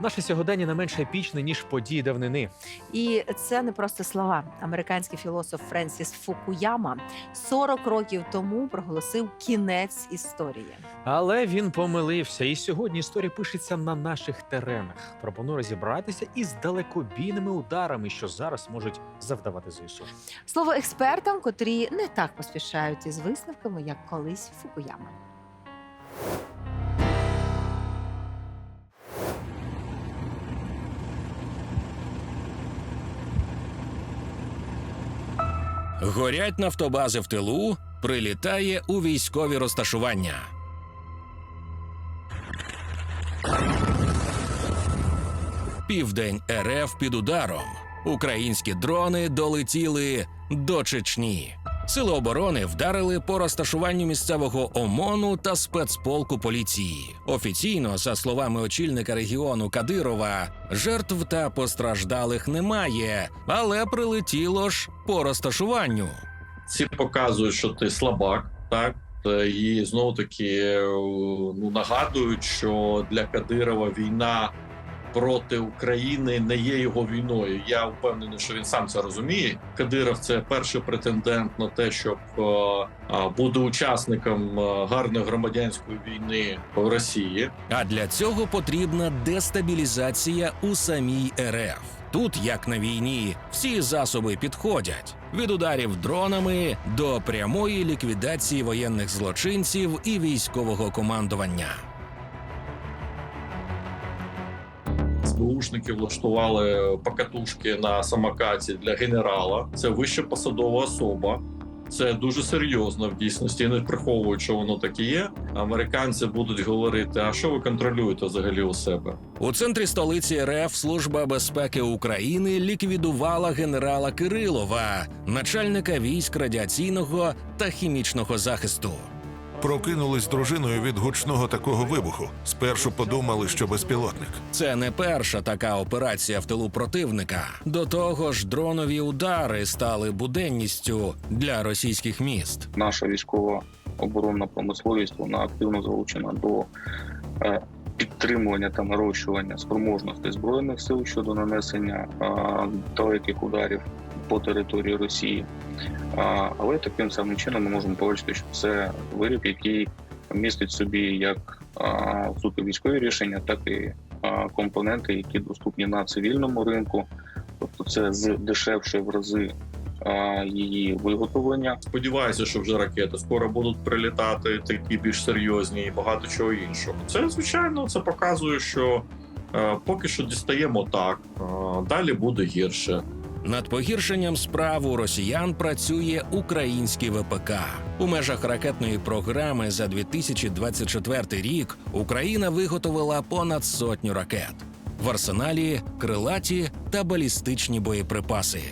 Наше сьогодення не менш епічне, ніж події давнини. І це не просто слова. Американський філософ Френсіс Фукуяма 40 років тому проголосив кінець історії. Але він помилився, і сьогодні історія пишеться на наших теренах. Пропоную розібратися із далекобійними ударами, що зараз можуть завдавати ЗСУ. Слово експертам, котрі не так поспішають із висновками, як колись Фукуяма. Горять нафтобази в тилу, прилітає у військові розташування. Південь РФ під ударом. Українські дрони долетіли до Чечні. Сили оборони вдарили по розташуванню місцевого ОМОНу та спецполку поліції. Офіційно, за словами очільника регіону Кадирова, жертв та постраждалих немає, але прилетіло ж по розташуванню. ці показують, що ти слабак, так і знову таки е, ну нагадують, що для Кадирова війна проти України не є його війною. Я впевнений, що він сам це розуміє. Кадиров це перший претендент на те, щоб е, а, бути учасником е, гарної громадянської війни в Росії. А для цього потрібна дестабілізація у самій РФ. Тут, як на війні, всі засоби підходять від ударів дронами до прямої ліквідації воєнних злочинців і військового командування. СБУшники влаштували покатушки на самокаті для генерала. Це вища посадова особа. Це дуже серйозно в дійсності. Не приховують, що воно таке є. Американці будуть говорити: а що ви контролюєте взагалі у себе? У центрі столиці РФ Служба безпеки України ліквідувала генерала Кирилова, начальника військ радіаційного та хімічного захисту. Прокинулись з дружиною від гучного такого вибуху. Спершу подумали, що безпілотник. Це не перша така операція в тилу противника. До того ж, дронові удари стали буденністю для російських міст. наша військова оборонна промисловість вона активно залучена до е, підтримування та нарощування спроможностей збройних сил щодо нанесення далеких ударів по території Росії. Але таким самим чином ми можемо побачити, що це виріб, який містить собі як суто військові рішення, так і компоненти, які доступні на цивільному ринку. Тобто це з дешевше в рази її виготовлення. Сподіваюся, що вже ракети скоро будуть прилітати, такі більш серйозні і багато чого іншого. Це звичайно це показує, що е, поки що дістаємо так, е, далі буде гірше. Над погіршенням справ у росіян працює український ВПК. У межах ракетної програми за 2024 рік Україна виготовила понад сотню ракет. В арсеналі крилаті та балістичні боєприпаси.